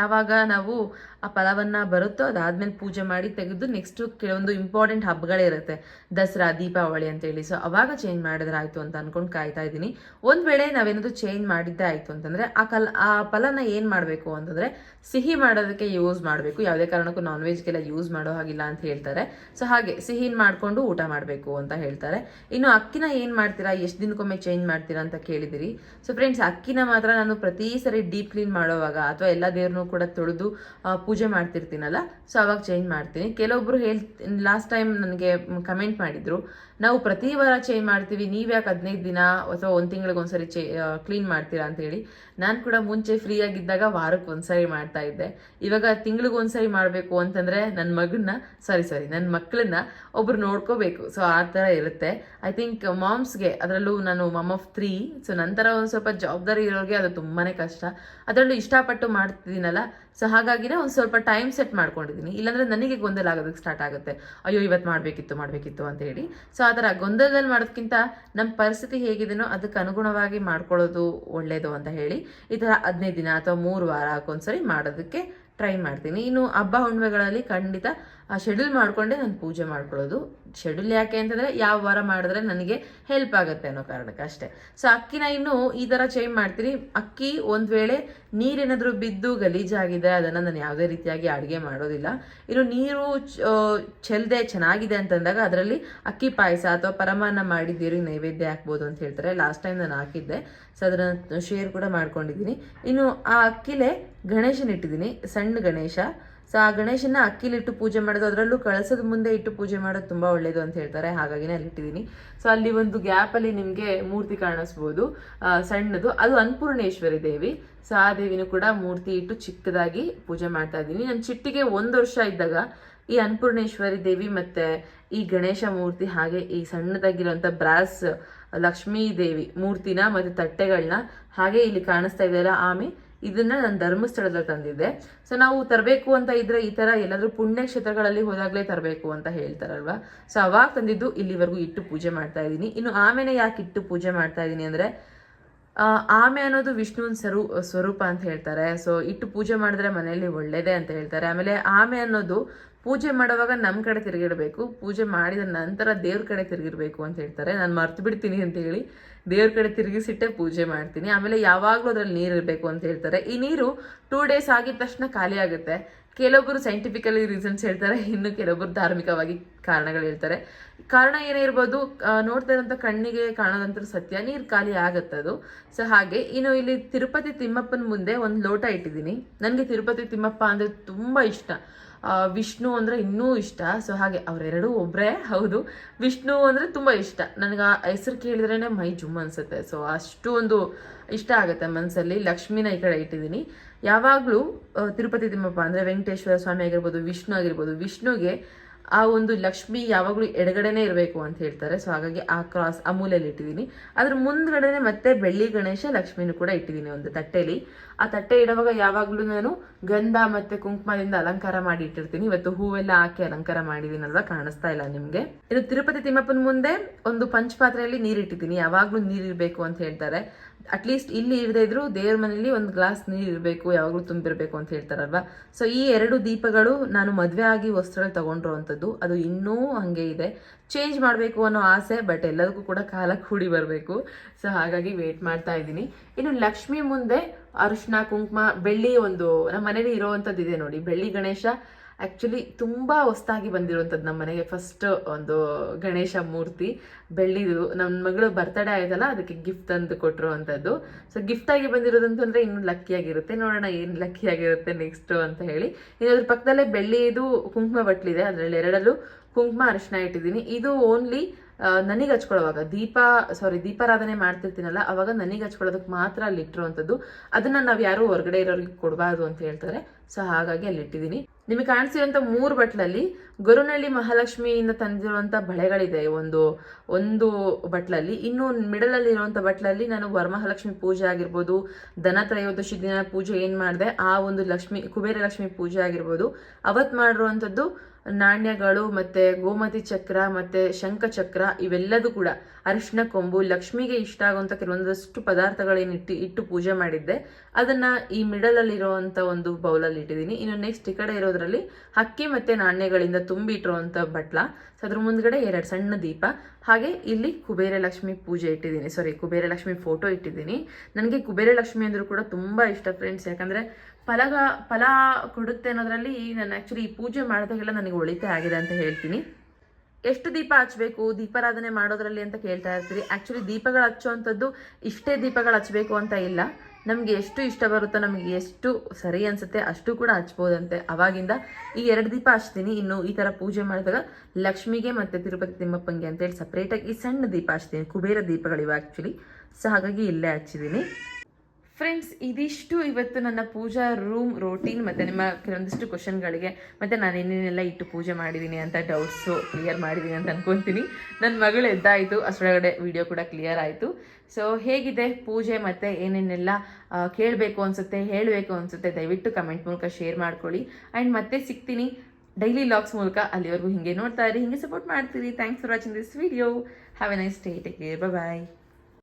[SPEAKER 1] ಯಾವಾಗ ನಾವು ಆ ಫಲವನ್ನ ಬರುತ್ತೋ ಅದಾದ್ಮೇಲೆ ಪೂಜೆ ಮಾಡಿ ತೆಗೆದು ನೆಕ್ಸ್ಟ್ ಕೆಲವೊಂದು ಇಂಪಾರ್ಟೆಂಟ್ ಹಬ್ಬಗಳಿರುತ್ತೆ. ದಸರಾ, ದೀಪಾವಳಿ ಅಂತ ಹೇಳಿ ಸೊ ಅವಾಗ ಚೇಂಜ್ ಮಾಡಿದ್ರೆ ಆಯ್ತು ಅಂತ ಅನ್ಕೊಂಡು ಕಾಯ್ತಾ ಇದ್ದೀನಿ. ಒಂದ್ ವೇಳೆ ನಾವೇನಾದ್ರು ಚೇಂಜ್ ಮಾಡಿದ್ದೆ ಆಯ್ತು ಅಂತಂದ್ರೆ ಆ ಕಲ್, ಆ ಫಲನ ಏನ್ ಮಾಡಬೇಕು ಅಂತಂದ್ರೆ ಸಿಹಿ ಮಾಡೋದಕ್ಕೆ ಯೂಸ್ ಮಾಡಬೇಕು. ಯಾವುದೇ ಕಾರಣಕ್ಕೂ ನಾನ್ ವೆಜ್ಗೆಲ್ಲ ಯೂಸ್ ಮಾಡೋ ಹಾಗಿಲ್ಲ ಅಂತ ಹೇಳ್ತಾರೆ. ಸೊ ಹಾಗೆ ಸಿಹಿನ್ ಮಾಡ್ಕೊಂಡು ಊಟ ಮಾಡಬೇಕು ಅಂತ ಹೇಳ್ತಾರೆ. ಇನ್ನು ಅಕ್ಕಿನ ಏನ್ ಮಾಡ್ತೀರಾ? ಎಷ್ಟು ದಿನಕ್ಕೊಮ್ಮೆ ಚೇಂಜ್ ಮಾಡ್ತೀರಾ ಅಂತ ಕೇಳಿದಿರಿ. ಸೊ ಫ್ರೆಂಡ್ಸ್ ಅಕ್ಕಿನ ಮಾತ್ರ ನಾನು ಪ್ರತಿ ಸರಿ ಡೀಪ್ ಕ್ಲೀನ್ ಮಾಡೋವಾಗ ಅಥವಾ ಎಲ್ಲ ದೇವ್ರನ್ನೂ ಕೂಡ ತೊಳೆದು ಪೂಜೆ ಮಾಡ್ತಿರ್ತೀನಲ್ಲ? ಸೊ ಅವಾಗ ಚೇಂಜ್ ಮಾಡ್ತೀನಿ. ಕೆಲವೊಬ್ಬರು ಹೇಳ್ ಲಾಸ್ಟ್ ಟೈಮ್ ನನಗೆ ಕಮೆಂಟ್ ಮಾಡಿದ್ರು. ನಾವು ಪ್ರತಿ ವಾರ ಚೇಂಜ್ ಮಾಡ್ತೀವಿ. ನೀವು ಯಾಕೆ ಹದಿನೈದು ದಿನ ಅಥವಾ ಒಂದು ತಿಂಗಳಿಗೆ ಒಂದ್ಸರಿ ಚೇ ಕ್ಲೀನ್ ಮಾಡ್ತೀರಾ ಅಂತ ಹೇಳಿ ನಾನು ಕೂಡ ಮುಂಚೆ ಫ್ರೀ ಆಗಿದ್ದಾಗ ವಾರಕ್ಕೆ ಒಂದ್ಸರಿ ಮಾಡ್ತಾ ಇದ್ದೆ. ಇವಾಗ ತಿಂಗಳಿಗೆ ಒಂದ್ಸರಿ ಮಾಡಬೇಕು ಅಂತಂದ್ರೆ ನನ್ನ ಮಗನ್ನ ಸಾರಿ ಸಾರಿ ನನ್ನ ಮಕ್ಕಳನ್ನ ಒಬ್ರು ನೋಡ್ಕೋಬೇಕು. ಸೊ ಆ ಥರ ಇರುತ್ತೆ. ಐ ಥಿಂಕ್ ಮಾಮ್ಸ್ಗೆ ಅದರಲ್ಲೂ ನಾನು ಮಮ್ ಆಫ್ ತ್ರೀ ಸೊ ನಂತರ ಒಂದು ಸ್ವಲ್ಪ ಜವಾಬ್ದಾರಿ ಇರೋರಿಗೆ ಅದು ತುಂಬಾ ಕಷ್ಟ. ಅದರಲ್ಲೂ ಇಷ್ಟಪಟ್ಟು ಮಾಡ್ತಿದ್ದೀನಲ್ಲ ಸೊ ಹಾಗಾಗಿನೇ ಒಂದು ಸ್ವಲ್ಪ ಟೈಮ್ ಸೆಟ್ ಮಾಡ್ಕೊಂಡಿದ್ದೀನಿ. ಇಲ್ಲಾಂದ್ರೆ ನನಗೆ ಗೊಂದಲ ಆಗೋದಕ್ಕೆ ಸ್ಟಾರ್ಟ್ ಆಗುತ್ತೆ. ಅಯ್ಯೋ ಇವತ್ತು ಮಾಡಬೇಕಿತ್ತು ಮಾಡಬೇಕಿತ್ತು ಅಂತ ಹೇಳಿ. ಸೊ ಆ ಗೊಂದಲದಲ್ಲಿ ಮಾಡೋದಕ್ಕಿಂತ ನಮ್ಮ ಪರಿಸ್ಥಿತಿ ಹೇಗಿದೆಯೋ ಅದಕ್ಕೆ ಅನುಗುಣವಾಗಿ ಮಾಡ್ಕೊಳ್ಳೋದು ಒಳ್ಳೆಯದು ಅಂತ ಹೇಳಿ ಈ ಥರ ಹದಿನೈದು ದಿನ ಅಥವಾ ಮೂರು ವಾರಕ್ಕೊಂದ್ಸರಿ ಮಾಡೋದಕ್ಕೆ ಟ್ರೈ ಮಾಡ್ತೀನಿ. ಇನ್ನು ಹಬ್ಬ ಹುಣ್ಣಿಮೆಗಳಲ್ಲಿ ಖಂಡಿತ ಶೆಡ್ಯೂಲ್ ಮಾಡಿಕೊಂಡೇ ನಾನು ಪೂಜೆ ಮಾಡ್ಕೊಳ್ಳೋದು ಶೆಡ್ಯೂಲ್ ಯಾಕೆ ಅಂತಂದ್ರೆ ಯಾವ ವಾರ ಮಾಡಿದ್ರೆ ನನಗೆ ಹೆಲ್ಪ್ ಆಗುತ್ತೆ ಅನ್ನೋ ಕಾರಣಕ್ಕೆ ಅಷ್ಟೇ. ಸೊ ಅಕ್ಕಿನ ಇನ್ನು ಈ ಥರ ಚೇಂಜ್ ಮಾಡ್ತೀನಿ ಅಕ್ಕಿ ಒಂದು ವೇಳೆ ನೀರೇನಾದರೂ ಬಿದ್ದು ಗಲೀಜಾಗಿದೆ ಅದನ್ನು ನಾನು ಯಾವುದೇ ರೀತಿಯಾಗಿ ಅಡುಗೆ ಮಾಡೋದಿಲ್ಲ. ಇನ್ನು ನೀರು ಚೆಲ್ಲದೆ ಚೆನ್ನಾಗಿದೆ ಅಂತಂದಾಗ ಅದರಲ್ಲಿ ಅಕ್ಕಿ ಪಾಯಸ ಅಥವಾ ಪರಮಾನ ಮಾಡಿ ದೇವ್ರಿಗೆ ನೈವೇದ್ಯ ಹಾಕ್ಬೋದು ಅಂತ ಹೇಳ್ತಾರೆ. ಲಾಸ್ಟ್ ಟೈಮ್ ನಾನು ಹಾಕಿದ್ದೆ. ಸೊ ಅದನ್ನು ಶೇರ್ ಕೂಡ ಮಾಡ್ಕೊಂಡಿದ್ದೀನಿ. ಇನ್ನು ಆ ಅಕ್ಕಿಲೆ ಗಣೇಶನ ಇಟ್ಟಿದ್ದೀನಿ. ಸಣ್ಣ ಗಣೇಶ. ಸೊ ಆ ಗಣೇಶನ ಅಕ್ಕಿಲಿಟ್ಟು ಪೂಜೆ ಮಾಡೋದು, ಅದರಲ್ಲೂ ಕಳಸದ ಮುಂದೆ ಇಟ್ಟು ಪೂಜೆ ಮಾಡೋದು ತುಂಬ ಒಳ್ಳೇದು ಅಂತ ಹೇಳ್ತಾರೆ. ಹಾಗಾಗಿನೇ ಅಲ್ಲಿ ಇಟ್ಟಿದ್ದೀನಿ. ಸೊ ಅಲ್ಲಿ ಒಂದು ಗ್ಯಾಪಲ್ಲಿ ನಿಮಗೆ ಮೂರ್ತಿ ಕಾಣಿಸ್ಬೋದು ಸಣ್ಣದು. ಅದು ಅನ್ಪೂರ್ಣೇಶ್ವರಿ ದೇವಿ. ಸೊ ಆ ದೇವಿನೂ ಕೂಡ ಮೂರ್ತಿ ಇಟ್ಟು ಚಿಕ್ಕದಾಗಿ ಪೂಜೆ ಮಾಡ್ತಾ ಇದ್ದೀನಿ. ನನ್ನ ಚಿಟ್ಟಿಗೆ ಒಂದು ವರ್ಷ ಇದ್ದಾಗ ಈ ಅನ್ನಪೂರ್ಣೇಶ್ವರಿ ದೇವಿ ಮತ್ತೆ ಈ ಗಣೇಶ ಮೂರ್ತಿ ಹಾಗೆ ಈ ಸಣ್ಣದಾಗಿರುವಂಥ ಬ್ರಾಸ್ ಲಕ್ಷ್ಮೀ ದೇವಿ ಮೂರ್ತಿನ ಮತ್ತೆ ತಟ್ಟೆಗಳನ್ನ ಹಾಗೆ ಇಲ್ಲಿ ಕಾಣಿಸ್ತಾ ಇದೆಯಲ್ಲ ಆಮೆ? ಇದನ್ನ ನಾನು ಧರ್ಮಸ್ಥಳದಲ್ಲಿ ತಂದಿದ್ದೆ. ಸೊ ನಾವು ತರಬೇಕು ಅಂತ ಇದ್ರೆ ಈ ತರ ಎಲ್ಲಾದ್ರೂ ಪುಣ್ಯಕ್ಷೇತ್ರಗಳಲ್ಲಿ ಹೋದಾಗಲೇ ತರಬೇಕು ಅಂತ ಹೇಳ್ತಾರಲ್ವಾ? ಸೊ ಅವಾಗ ತಂದಿದ್ದು ಇಲ್ಲಿವರೆಗೂ ಇಟ್ಟು ಪೂಜೆ ಮಾಡ್ತಾ ಇದ್ದೀನಿ. ಇನ್ನು ಆಮೇಲೆ ಯಾಕೆ ಇಟ್ಟು ಪೂಜೆ ಮಾಡ್ತಾ ಇದ್ದೀನಿ ಅಂದ್ರೆ ಆಮೆ ಅನ್ನೋದು ವಿಷ್ಣುವಿನ ಸ್ವರೂ, ಸ್ವರೂಪ ಅಂತ ಹೇಳ್ತಾರೆ. ಸೊ ಇಟ್ಟು ಪೂಜೆ ಮಾಡಿದ್ರೆ ಮನೆಯಲ್ಲಿ ಒಳ್ಳೇದೇ ಅಂತ ಹೇಳ್ತಾರೆ. ಆಮೇಲೆ ಆಮೆ ಅನ್ನೋದು ಪೂಜೆ ಮಾಡುವಾಗ ನಮ್ಮ ಕಡೆ ತಿರುಗಿಡಬೇಕು. ಪೂಜೆ ಮಾಡಿದ ನಂತರ ದೇವ್ರ ಕಡೆ ತಿರುಗಿರ್ಬೇಕು ಅಂತ ಹೇಳ್ತಾರೆ. ನಾನು ಮರ್ತು ಬಿಡ್ತೀನಿ ಅಂತ ಹೇಳಿ ದೇವ್ರ ಕಡೆ ತಿರುಗಿಸಿಟ್ಟೆ ಪೂಜೆ ಮಾಡ್ತೀನಿ. ಆಮೇಲೆ ಯಾವಾಗಲೂ ಅದ್ರಲ್ಲಿ ನೀರು ಇರಬೇಕು ಅಂತ ಹೇಳ್ತಾರೆ. ಈ ನೀರು ಟೂ ಡೇಸ್ ಆಗಿದ ತಕ್ಷಣ ಖಾಲಿ ಆಗುತ್ತೆ. ಕೆಲವೊಬ್ಬರು ಸೈಂಟಿಫಿಕಲಿ ರೀಸನ್ಸ್ ಹೇಳ್ತಾರೆ, ಇನ್ನು ಕೆಲವೊಬ್ಬರು ಧಾರ್ಮಿಕವಾಗಿ ಕಾರಣಗಳು ಹೇಳ್ತಾರೆ. ಕಾರಣ ಏನೇ ಇರ್ಬೋದು ನೋಡ್ತಾ ಇರೋಂಥ ಕಣ್ಣಿಗೆ ಕಾಣೋದಂತ ಸತ್ಯ, ನೀರು ಖಾಲಿ ಆಗತ್ತೆ ಅದು ಸೊ ಹಾಗೆ, ಇನ್ನು ಇಲ್ಲಿ ತಿರುಪತಿ ತಿಮ್ಮಪ್ಪನ ಮುಂದೆ ಒಂದು ಲೋಟ ಇಟ್ಟಿದ್ದೀನಿ. ನನಗೆ ತಿರುಪತಿ ತಿಮ್ಮಪ್ಪ ಅಂದರೆ ತುಂಬ ಇಷ್ಟ. ವಿಷ್ಣು ಅಂದರೆ ಇನ್ನೂ ಇಷ್ಟ. ಸೊ ಹಾಗೆ, ಅವರೆರಡೂ ಒಬ್ಬರೇ ಹೌದು. ವಿಷ್ಣು ಅಂದರೆ ತುಂಬ ಇಷ್ಟ. ನನಗೆ ಆ ಹೆಸರು ಕೇಳಿದ್ರೇ ಮೈ ಜುಮ್ ಅನ್ಸುತ್ತೆ. ಸೊ ಅಷ್ಟು ಒಂದು ಇಷ್ಟ ಆಗುತ್ತೆ ಮನಸ್ಸಲ್ಲಿ ಲಕ್ಷ್ಮೀನ ಈ ಕಡೆ ಇಟ್ಟಿದ್ದೀನಿ. ಯಾವಾಗಲೂ ತಿರುಪತಿ ತಿಮ್ಮಪ್ಪ ಅಂದರೆ ವೆಂಕಟೇಶ್ವರ ಸ್ವಾಮಿ ಆಗಿರ್ಬೋದು, ವಿಷ್ಣು ಆಗಿರ್ಬೋದು, ವಿಷ್ಣುಗೆ ಆ ಒಂದು ಲಕ್ಷ್ಮಿ ಯಾವಾಗಲೂ ಎಡಗಡೆನೇ ಇರಬೇಕು ಅಂತ ಹೇಳ್ತಾರೆ. ಸೊ ಹಾಗಾಗಿ ಆ ಕ್ರಾಸ್ ಆ ಇಟ್ಟಿದ್ದೀನಿ. ಅದ್ರ ಮುಂದ್ಗಡೆನೆ ಮತ್ತೆ ಬೆಳ್ಳಿ ಗಣೇಶ ಲಕ್ಷ್ಮಿನೂ ಕೂಡ ಇಟ್ಟಿದ್ದೀನಿ ಒಂದು ತಟ್ಟೆಲಿ. ಆ ತಟ್ಟೆ ಇಡುವಾಗ ಯಾವಾಗಲೂ ನಾನು ಗಂಧ ಮತ್ತೆ ಕುಂಕುಮದಿಂದ ಅಲಂಕಾರ ಮಾಡಿ ಇಟ್ಟಿರ್ತೀನಿ. ಇವತ್ತು ಹೂವೆಲ್ಲ ಹಾಕಿ ಅಲಂಕಾರ ಮಾಡಿದೀನಲ್ವಾ ಕಾಣಿಸ್ತಾ ಇಲ್ಲ ನಿಮಗೆ. ಇನ್ನು ತಿರುಪತಿ ತಿಮ್ಮಪ್ಪನ ಮುಂದೆ ಒಂದು ಪಂಚಪಾತ್ರೆಯಲ್ಲಿ ನೀರಿಟ್ಟಿದ್ದೀನಿ. ಯಾವಾಗಲೂ ನೀರಿರಬೇಕು ಅಂತ ಹೇಳ್ತಾರೆ. ಅಟ್ಲೀಸ್ಟ್ ಇಲ್ಲಿ ಇರದೇ ಇದ್ರು ದೇವ್ರ ಮನೇಲಿ ಒಂದು ಗ್ಲಾಸ್ ನೀರು ಇರಬೇಕು, ಯಾವಾಗಲೂ ತುಂಬಿರಬೇಕು ಅಂತ ಹೇಳ್ತಾರಲ್ವ? ಸೊ ಈ ಎರಡು ದೀಪಗಳು ನಾನು ಮದುವೆ ಆಗಿ ವಸ್ತ್ರಗಳು ತಗೊಂಡಿರುವಂಥದ್ದು ಅದು ಇನ್ನೂ ಹಾಗೆ ಇದೆ. ಚೇಂಜ್ ಮಾಡಬೇಕು ಅನ್ನೋ ಆಸೆ ಬಟ್ ಎಲ್ಲದಕ್ಕೂ ಕೂಡ ಕಾಲ ಕೂಡಿ ಬರಬೇಕು. ಸೊ ಹಾಗಾಗಿ ವೇಟ್ ಮಾಡ್ತಾ ಇದ್ದೀನಿ. ಇನ್ನು ಲಕ್ಷ್ಮಿ ಮುಂದೆ ಅರಿಶಿನ ಕುಂಕುಮ, ಬೆಳ್ಳಿ ಒಂದು ನಮ್ಮ ಮನೇಲಿ ಇರೋವಂಥದ್ದು ಇದೆ ನೋಡಿ. ಬೆಳ್ಳಿ ಗಣೇಶ ಆ್ಯಕ್ಚುಲಿ ತುಂಬ ಹೊಸ್ದಾಗಿ ಬಂದಿರುವಂಥದ್ದು ನಮ್ಮ ಮನೆಗೆ ಫಸ್ಟ್ ಒಂದು ಗಣೇಶ ಮೂರ್ತಿ, ಬೆಳ್ಳಿದು. ನನ್ನ ಮಗಳು ಬರ್ತಡೇ ಆಯ್ತಲ್ಲ, ಅದಕ್ಕೆ ಗಿಫ್ಟ್ ತಂದು ಕೊಟ್ಟರು ಅಂಥದ್ದು ಸೊ ಗಿಫ್ಟ್ ಆಗಿ ಬಂದಿರೋದಂತಂದ್ರೆ ಇನ್ನೂ ಲಕ್ಕಿ ಆಗಿರುತ್ತೆ. ನೋಡೋಣ ಏನು ಲಕ್ಕಿ ಆಗಿರುತ್ತೆ ನೆಕ್ಸ್ಟ್ ಅಂತ ಹೇಳಿ. ಇನ್ನು ಅದ್ರ ಪಕ್ಕದಲ್ಲೇ ಬೆಳ್ಳಿದು ಕುಂಕುಮ ಬಟ್ಲಿದೆ. ಅದರಲ್ಲಿ ಎರಡಲ್ಲೂ ಕುಂಕುಮ ಅರಿಶಿನ ಇಟ್ಟಿದ್ದೀನಿ. ಇದು ಓನ್ಲಿ ನನಗೆ ಹಚ್ಕೊಳ್ಳೋವಾಗ. ದೀಪ ಸಾರಿ ದೀಪಾರಾಧನೆ ಮಾಡ್ತಿರ್ತೀನಲ್ಲ, ಅವಾಗ ನನಗೆ ಹಚ್ಕೊಳ್ಳೋದಕ್ಕೆ ಮಾತ್ರ ಅಲ್ಲಿ ಇಟ್ಟಿರುವಂಥದ್ದು. ಅದನ್ನ ನಾವು ಯಾರು ಹೊರಗಡೆ ಇರೋರಿಗೆ ಕೊಡಬಾರ್ದು ಅಂತ ಹೇಳ್ತಾರೆ. ಸೊ ಹಾಗಾಗಿ ಅಲ್ಲಿ ಇಟ್ಟಿದ್ದೀನಿ. ನಿಮಗೆ ಕಾಣಿಸಿರುವಂಥ ಮೂರು ಬಟ್ಲಲ್ಲಿ ಗೊರುನಳ್ಳಿ ಮಹಾಲಕ್ಷ್ಮಿಯಿಂದ ತಂದಿರುವಂಥ ಬಳೆಗಳಿದೆ ಒಂದು ಒಂದು ಬಟ್ಲಲ್ಲಿ. ಇನ್ನು ಮಿಡಲಲ್ಲಿ ಇರುವಂಥ ಬಟ್ಲಲ್ಲಿ ನಾನು ವರಮಹಾಲಕ್ಷ್ಮಿ ಪೂಜೆ ಆಗಿರ್ಬೋದು, ದನ ತ್ರಯೋದಶಿ ದಿನ ಪೂಜೆ ಏನು ಮಾಡಿದೆ, ಆ ಒಂದು ಲಕ್ಷ್ಮಿ, ಕುಬೇರ ಲಕ್ಷ್ಮಿ ಪೂಜೆ ಆಗಿರ್ಬೋದು. ಅವತ್ತು ಮಾಡಿರುವಂಥದ್ದು ನಾಣ್ಯಗಳು ಮತ್ತೆ ಗೋಮತಿ ಚಕ್ರ ಮತ್ತೆ ಶಂಖ ಚಕ್ರ, ಇವೆಲ್ಲದೂ ಕೂಡ ಅರಿಶಿನ ಕೊಂಬು, ಲಕ್ಷ್ಮಿಗೆ ಇಷ್ಟ ಆಗುವಂಥ ಕೆಲವೊಂದಷ್ಟು ಪದಾರ್ಥಗಳೇನು ಇಟ್ಟು ಇಟ್ಟು ಪೂಜೆ ಮಾಡಿದ್ದೆ. ಅದನ್ನ ಈ ಮಿಡಲ್ ಅಲ್ಲಿ ಇರುವಂತ ಒಂದು ಬೌಲಲ್ಲಿ ಇಟ್ಟಿದ್ದೀನಿ. ಇನ್ನು ನೆಕ್ಸ್ಟ್ ಈ ಕಡೆ ಇರೋದ್ರಲ್ಲಿ ಅಕ್ಕಿ ಮತ್ತೆ ನಾಣ್ಯಗಳಿಂದ ತುಂಬಿ ಇಟ್ಟಿರುವಂತ ಬಟ್ಲ. ಸೊ ಅದ್ರ ಮುಂದ್ಗಡೆ ಎರಡು ಸಣ್ಣ ದೀಪ. ಹಾಗೆ ಇಲ್ಲಿ ಕುಬೇರ ಲಕ್ಷ್ಮಿ ಪೂಜೆ ಇಟ್ಟಿದ್ದೀನಿ. ಸಾರಿ ಕುಬೇರ ಲಕ್ಷ್ಮಿ ಫೋಟೋ ಇಟ್ಟಿದ್ದೀನಿ. ನನಗೆ ಕುಬೇರ ಲಕ್ಷ್ಮಿ ಅಂದ್ರೂ ಕೂಡ ತುಂಬಾ ಇಷ್ಟ ಫ್ರೆಂಡ್ಸ್ ಯಾಕಂದ್ರೆ ಫಲಗ, ಫಲ ಕೊಡುತ್ತೆ ಅನ್ನೋದ್ರಲ್ಲಿ ನಾನು ಆ್ಯಕ್ಚುಲಿ ಈ ಪೂಜೆ ಮಾಡಿದಾಗೆಲ್ಲ ನನಗೆ ಒಳಿತೆ ಆಗಿದೆ ಅಂತ ಹೇಳ್ತೀನಿ. ಎಷ್ಟು ದೀಪ ಹಚ್ಚಬೇಕು ದೀಪಾರಾಧನೆ ಮಾಡೋದ್ರಲ್ಲಿ ಅಂತ ಕೇಳ್ತಾ ಇರ್ತೀರಿ. ಆ್ಯಕ್ಚುಲಿ ದೀಪಗಳು ಹಚ್ಚುವಂಥದ್ದು ಇಷ್ಟೇ ದೀಪಗಳು ಹಚ್ಚಬೇಕು ಅಂತ ಇಲ್ಲ. ನಮಗೆ ಎಷ್ಟು ಇಷ್ಟ ಬರುತ್ತೋ ನಮಗೆ ಎಷ್ಟು ಸರಿ ಅನ್ಸುತ್ತೆ ಅಷ್ಟು ಕೂಡ ಹಚ್ಬೋದಂತೆ. ಅವಾಗಿಂದ ಈ ಎರಡು ದೀಪ ಹಚ್ತೀನಿ. ಇನ್ನು ಈ ಥರ ಪೂಜೆ ಮಾಡಿದಾಗ ಲಕ್ಷ್ಮಿಗೆ ಮತ್ತು ತಿರುಪತಿ ತಿಮ್ಮಪ್ಪಂಗೆ ಅಂತೇಳಿ ಸಪ್ರೇಟಾಗಿ ಈ ಸಣ್ಣ ದೀಪ ಹಚ್ತೀನಿ. ಕುಬೇರ ದೀಪಗಳಿವೆ ಆ್ಯಕ್ಚುಲಿ ಸೊ ಹಾಗಾಗಿ ಇಲ್ಲೇ ಹಚ್ಚಿದ್ದೀನಿ. ಫ್ರೆಂಡ್ಸ್ ಇದಿಷ್ಟು ಇವತ್ತು ನನ್ನ ಪೂಜಾ ರೂಮ್ ರೋಟೀನ್ ಮತ್ತು ನಿಮ್ಮ ಕೆಲವೊಂದಿಷ್ಟು ಕ್ವಶನ್ಗಳಿಗೆ ಮತ್ತು ನಾನು ಇನ್ನೇನೆಲ್ಲ ಇಟ್ಟು ಪೂಜೆ ಮಾಡಿದ್ದೀನಿ ಅಂತ ಡೌಟ್ಸು ಕ್ಲಿಯರ್ ಮಾಡಿದ್ದೀನಿ ಅಂತ ಅನ್ಕೊತೀನಿ. ನನ್ನ ಮಗಳು ಎದ್ದಾಯಿತು. ಅಷ್ಟೊಳಗಡೆ ವಿಡಿಯೋ ಕೂಡ ಕ್ಲಿಯರ್ ಆಯಿತು. ಸೊ ಹೇಗಿದೆ ಪೂಜೆ ಮತ್ತು ಏನೇನೆಲ್ಲ ಕೇಳಬೇಕು ಅನಿಸುತ್ತೆ, ಹೇಳಬೇಕು ಅನಿಸುತ್ತೆ, ದಯವಿಟ್ಟು ಕಮೆಂಟ್ ಮೂಲಕ ಶೇರ್ ಮಾಡ್ಕೊಳ್ಳಿ. ಆ್ಯಂಡ್ ಮತ್ತೆ ಸಿಗ್ತೀನಿ ಡೈಲಿ ಲಾಗ್ಸ್ ಮೂಲಕ ಅಲ್ಲಿವರೆಗೂ ಹಿಂಗೆ ನೋಡ್ತಾ ಇರಿ, ಹಿಂಗೆ ಸಪೋರ್ಟ್ ಮಾಡ್ತೀರಿ. Thanks for watching this video have a nice day take care bye